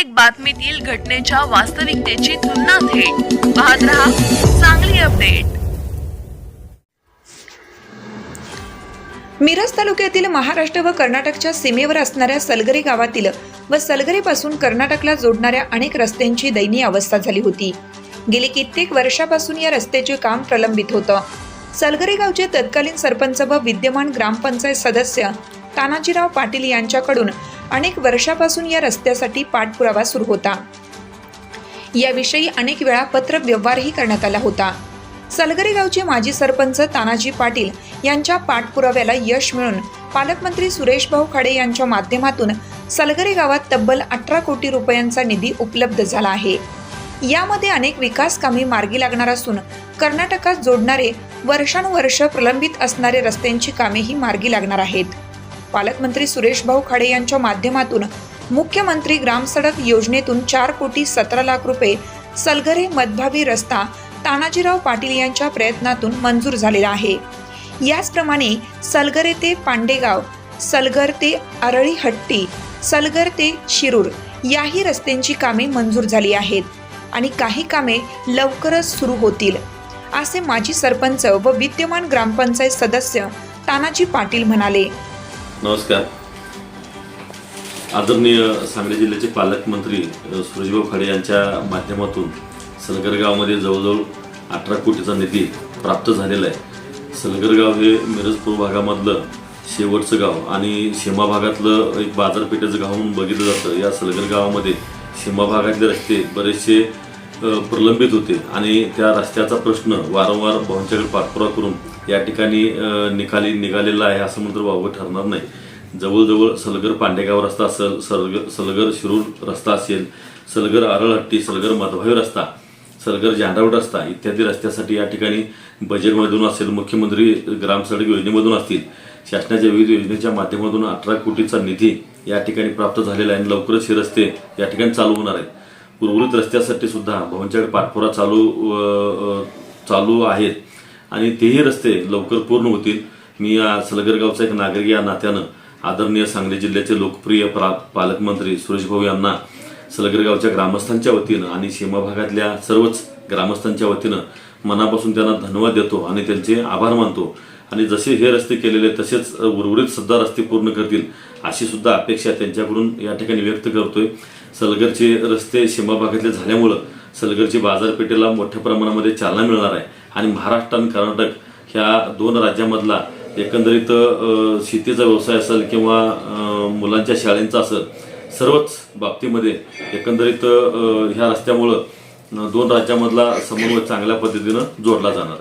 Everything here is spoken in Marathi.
प्रत्येक बातमीतील घटनेच्या वास्तविकतेची तुलना थेट. पाहत रहा चांगली अपडेट. मिरज तालुक्यातील महाराष्ट्र व कर्नाटकच्या सीमेवर असणाऱ्या सलगरी गावातील व सलगरीपासून कर्नाटकला जोडणाऱ्या अनेक रस्त्यांची दयनीय अवस्था झाली होती. गेली कित्येक वर्षापासून या रस्त्याचे काम प्रलंबित होतं. सलगरी गावचे तत्कालीन सरपंच व विद्यमान ग्रामपंचायत सदस्य तानाजीराव पाटील यांच्याकडून अनेक वर्षापासून या रस्त्यासाठी पाठपुरावा सुरू होता. याविषयी अनेक वेळा पत्र व्यवहारही करण्यात आला होता. सलगरे गावचे माजी सरपंच तानाजी पाटील यांच्या पाठपुराव्याला यश मिळून पालकमंत्री सुरेश भाऊ खाडे यांच्या माध्यमातून सलगरे गावात तब्बल अठरा कोटी रुपयांचा निधी उपलब्ध झाला आहे. यामध्ये अनेक विकास कामे मार्गी लागणार असून कर्नाटकात जोडणारे वर्षानुवर्ष प्रलंबित असणारे रस्त्यांची कामेही मार्गी लागणार आहेत. पालकमंत्री सुरेश भाऊ खाडे यांच्या माध्यमातून मुख्यमंत्री ग्रामसडक योजनेतून चार कोटी सतरा लाख रुपये सलगरे मधभावी रस्ता तानाजीराव पाटील यांच्या प्रयत्नातून मंजूर झालेला आहे. याचप्रमाणे सलगरे ते पांडेगाव सलगर ते आरळी हट्टी सलगर ते शिरूर याही रस्त्यांची कामे मंजूर झाली आहेत आणि काही कामे लवकरच सुरू होतील असे माजी सरपंच व विद्यमान ग्रामपंचायत सदस्य तानाजी पाटील म्हणाले. नमस्कार. आदरणीय सांगली जिल्ह्याचे पालकमंत्री सुरजभाऊ सुरेशभाऊ खाडे यांच्या माध्यमातून सलगरगावमध्ये जवळजवळ अठरा कोटीचा निधी प्राप्त झालेला आहे. सलगरगाव हे मिरजपूर भागामधलं शेवटचं गाव आणि सीमा भागातलं एक बाजारपेठेचं गाव म्हणून बघितलं जातं. या सलगर गावामध्ये सीमा भागातले रस्ते बरेचसे प्रलंबित होते आणि त्या रस्त्याचा प्रश्न वारंवार भाऊंच्याकडे पाठपुरा करून या ठिकाणी निकाली निघालेला आहे असं म्हणतो वावगं ठरणार नाही. जवळजवळ सलगर पांडेगाव रस्ता असेल सलगर सलगर शिरूर रस्ता असेल सलगर आरळहट्टी सलगर मधभावी रस्ता सलगर जांडावट रस्ता इत्यादी रस्त्यासाठी या ठिकाणी बजेटमधून असेल मुख्यमंत्री ग्रामसडक योजनेमधून असतील शासनाच्या विविध योजनेच्या माध्यमातून अठरा कोटीचा निधी या ठिकाणी प्राप्त झालेला आहे आणि लवकरच हे रस्ते या ठिकाणी चालू होणार आहेत. उर्वरित रस्त्यासाठी सुद्धा भाऊंच्याकडे पाठपुरा चालू चालू आहेत. आणि तेही रस्ते लवकर पूर्ण होतील. मी या सलगरगावचा एक नागरिक या नात्यानं आदरणीय सांगली जिल्ह्याचे लोकप्रिय प्रा पालकमंत्री सुरेश भाऊ यांना सलगरगावच्या ग्रामस्थांच्या वतीनं आणि सीमा भागातल्या सर्वच ग्रामस्थांच्या वतीनं मनापासून त्यांना धन्यवाद देतो आणि त्यांचे आभार मानतो. आणि जसे हे रस्ते केलेले तसेच उर्वरित सुद्धा रस्ते पूर्ण करतील अशी सुद्धा अपेक्षा त्यांच्याकडून या ठिकाणी व्यक्त करतोय. सलगरचे रस्ते सीमा भागातले झाल्यामुळं सलगरची बाजारपेठेला मोठ्या प्रमाणामध्ये चालना मिळणार आहे. आणि महाराष्ट्र आणि कर्नाटक ह्या दोन राज्यामधला एकंदरीत शेतीचा व्यवसाय असेल किंवा मुलांच्या शाळेंचा असेल सर्वच बाबतीमध्ये एकंदरीत ह्या रस्त्यामुळं दोन राज्यामधला समन्वय चांगल्या पद्धतीनं जोडला जाणार आहे.